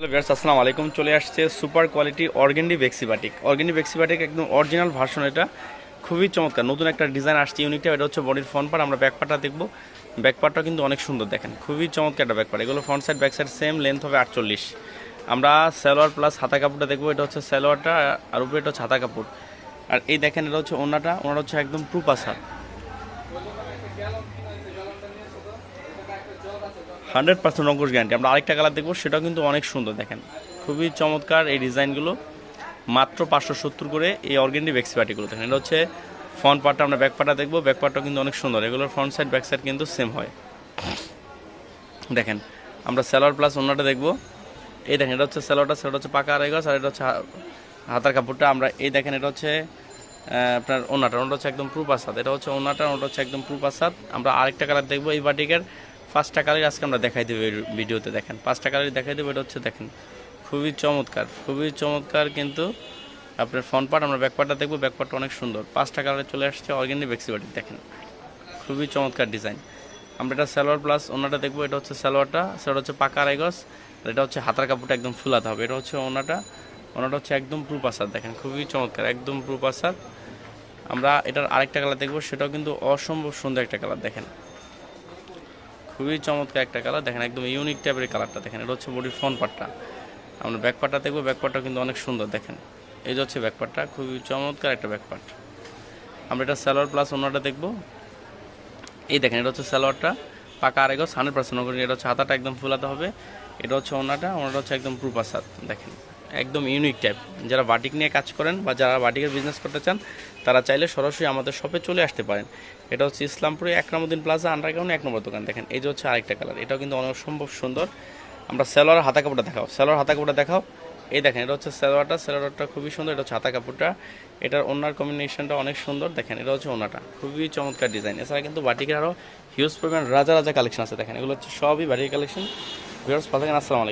Hello viewers আসসালামু আলাইকুম চলে আসছে সুপার কোয়ালিটি অর্গেন্ডি বেক্সিবাটিক অর্গেন্ডি বেক্সিবাটিক একদম অরিজিনাল ভার্সন এটা। খুবই চমৎকার। নতুন একটা ডিজাইন আসছে ইউনিকটা এটা হচ্ছে বডির ফ্রন্ট পার্ট আমরা ব্যাক পার্টটা দেখব। ব্যাক পার্টটা কিন্তু অনেক সুন্দর দেখেন। খুবই চমৎকার একটা ব্যাক পার্ট এগুলো front side back side same length হবে আটচল্লিশ। আমরা সালোয়ার প্লাস হাতা কাপড়টা দেখব। এটা হচ্ছে সালোয়ারটা আর উপরে এটা হচ্ছে হাতা কাপড়। আর এই দেখেন, এটা হচ্ছে ওনাটা। ওনাটা হচ্ছে একদম true পাসার। Hundred percent Ankush guarantee. আমরা আরেকটা কালার দেখব, সেটাও কিন্তু অনেক সুন্দর, দেখেন। খুবই চমৎকার এই ডিজাইনগুলো। মাত্র পাঁচশো সত্তর করে এই অর্গেন্ডি বেক্সি পার্টিগুলো, দেখেন। এটা হচ্ছে ফ্রন্ট পার্টটা, আমরা ব্যাক পার্টটা দেখব। ব্যাক পার্টটা কিন্তু অনেক সুন্দর। এগুলোর ফ্রন্ট সাইড, ব্যাক সাইড কিন্তু সেম হয়। দেখেন, আমরা স্যালোয়ার প্লাস অন্যটা দেখব। এই দেখেন, এটা হচ্ছে স্যালোয়ারটা সেটা হচ্ছে পাকা আড়াই গজ, আর এটা হচ্ছে হাতার কাপড়টা। আমরা এই দেখেন, এটা হচ্ছে আপনার ওনাটা ওনাটা হচ্ছে একদম প্রুপ আসাদ। এটা হচ্ছে ওনাটা ওনাটা হচ্ছে একদম প্রুপ আসাদ। আমরা আরেকটা কালার দেখব, এই বাটিকের। পাঁচটা কালার আজকে আমরা দেখাই দেবো ভিডিওতে দেখেন। পাঁচটা কালার দেখাই দেবো, এটা হচ্ছে দেখেন, খুবই চমৎকার খুবই চমৎকার কিন্তু আপনার ফ্রন্ট পার্ট আমরা ব্যাক পার্টটা দেখব ব্যাক পার্টটা অনেক সুন্দর। পাঁচটা কালারে চলে আসছে অর্গ্যানিক বেক্সি বাটিক দেখেন। খুবই চমৎকার ডিজাইন আমরা এটা সালোয়ার প্লাস ওনাটা দেখব, এটা হচ্ছে সালোয়ারটা সেটা হচ্ছে পাকা আড়াই আর এটা হচ্ছে হাতার কাপড়টা একদম ফুলাতে হবে, এটা হচ্ছে ওনাটা ওনাটা হচ্ছে একদম প্রুপ আসাদ দেখেন, খুবই চমৎকার, একদম প্রুপ আসাদ আমরা এটার আরেকটা কালার দেখব, সেটাও কিন্তু অসম্ভব সুন্দর একটা কালার দেখেন। খুবই চমৎকার একটা কালার দেখেন একদম ইউনিক টাইপের কালারটা দেখেন। এটা হচ্ছে বডির ফ্রন্ট পার্টটা আমরা ব্যাক পার্টটা দেখব ব্যাক পার্টটা কিন্তু অনেক সুন্দর দেখেন। এই যে হচ্ছে ব্যাক পার্টটা খুবই চমৎকার একটা ব্যাক পার্ট আমরা এটা সালোয়ার প্লাস ওনাটা দেখব। এই দেখেন, এটা হচ্ছে সালোয়ারটা পাকা আরেগো হান্ড্রেড পার্সেন্ট এটা হচ্ছে হাতাটা একদম ফুলাতে হবে। এটা হচ্ছে ওনাটা ওনাটা হচ্ছে একদম প্রুপাসাদ দেখেন। একদম ইউনিক টাইপ যারা বাটিক নিয়ে কাজ করেন বা যারা বাটিকের বিজনেস করতে চান, তারা চাইলে সরাসরি আমাদের শপে চলে আসতে পারেন। এটা হচ্ছে ইসলামপুরে একরামুদ্দিন প্লাজা আন্ডারগ্রাউন্ডে এক নম্বর দোকান। দেখেন, এই যে হচ্ছে আরেকটা কালার এটাও কিন্তু অনেক সম্ভব সুন্দর। আমরা সেলোয়ার হাতা কাপড়টা দেখাও। সেলোয়ার হাতা কাপড়টা দেখাও। এই দেখেন, এটা হচ্ছে সেলোয়ারটা সেলোয়ারটা খুবই সুন্দর। এটা হচ্ছে হাতা কাপড়টা এটার ওনার কম্বিনেশনটা অনেক সুন্দর। দেখেন, এটা হচ্ছে ওনাটা। খুবই চমৎকার ডিজাইন এছাড়া কিন্তু বাটিকের আরও হিউজ পরিমাণ রাজা রাজা কালেকশন আছে। দেখেন, এগুলো হচ্ছে সবই বাটিকের কালেকশন ভিউয়ার্স ভালো থাকেন। আসসালামু আলাইকুম।